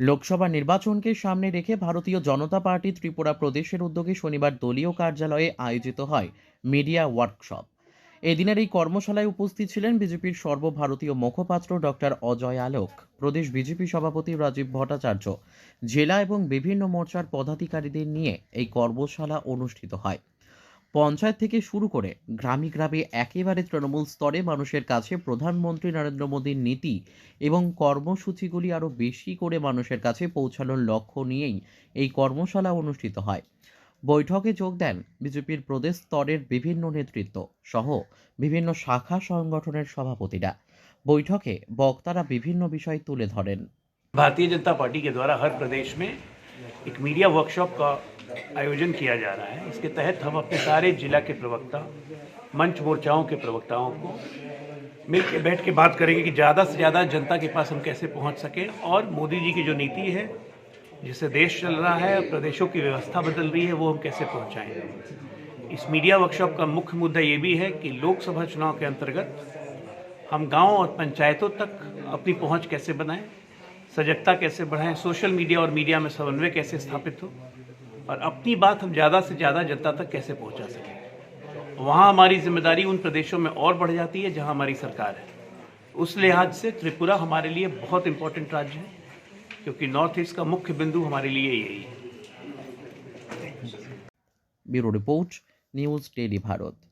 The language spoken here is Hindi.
লোকসভা নির্বাচনকে সামনে রেখে ভারতীয় জনতা পার্টি ত্রিপুরা প্রদেশের উদ্যোগে শনিবার দলীয় কার্যালয়ে আয়োজিত হয় মিডিয়া ওয়ার্কশপ। এদিনের এই কর্মশালায় উপস্থিত ছিলেন বিজেপির সর্বভারতীয় মুখপাত্র ডক্টর অজয় আলোক, প্রদেশ বিজেপি সভাপতি রাজীব ভট্টাচার্য, জেলা এবং বিভিন্ন মোর্চার পদাধিকারীদের নিয়ে এই কর্মশালা অনুষ্ঠিত হয়। পঞ্চায়েত থেকে শুরু করে গ্রামে গ্রামে একেবারে তৃণমূল স্তরে মানুষের কাছে প্রধানমন্ত্রী নরেন্দ্র মোদীর নীতি এবং কর্মসূচিগুলি আরও বেশি করে মানুষের কাছে পৌঁছানোর লক্ষ্য নিয়েই এই কর্মশালা অনুষ্ঠিত হয় বৈঠকে যোগ দেন বিজেপির প্রদেশ স্তরের বিভিন্ন নেতৃত্ব সহ বিভিন্ন শাখা সংগঠনের সভাপতিরা বৈঠকে বক্তারা বিভিন্ন বিষয় তুলে ধরেন भारतीय जनता पार्टी के द्वारा हर प्रदेश में एक मीडिया वर्कशॉप का आयोजन किया जा रहा है। इसके तहत हम अपने सारे जिला के प्रवक्ता, मंच मोर्चाओं के प्रवक्ताओं को मिल के बैठ के बात करेंगे कि ज़्यादा से ज़्यादा जनता के पास हम कैसे पहुँच सकें और मोदी जी की जो नीति है, जिससे देश चल रहा है प्रदेशों की व्यवस्था बदल रही है, वो हम कैसे पहुँचाएँ इस मीडिया वर्कशॉप का मुख्य मुद्दा ये भी है कि लोकसभा चुनाव के अंतर्गत हम गाँव और पंचायतों तक अपनी पहुँच कैसे बनाएँ, सजगता कैसे बढ़ाएँ, सोशल मीडिया और मीडिया में समन्वय कैसे स्थापित हो और अपनी बात हम ज़्यादा से ज़्यादा जनता तक कैसे पहुँचा सकें? वहाँ हमारी ज़िम्मेदारी उन प्रदेशों में और बढ़ जाती है जहाँ हमारी सरकार है। उस लिहाज से त्रिपुरा हमारे लिए बहुत इम्पोर्टेंट राज्य है, क्योंकि नॉर्थ ईस्ट का मुख्य बिंदु हमारे लिए यही है। Bureau report, news daily Bharat.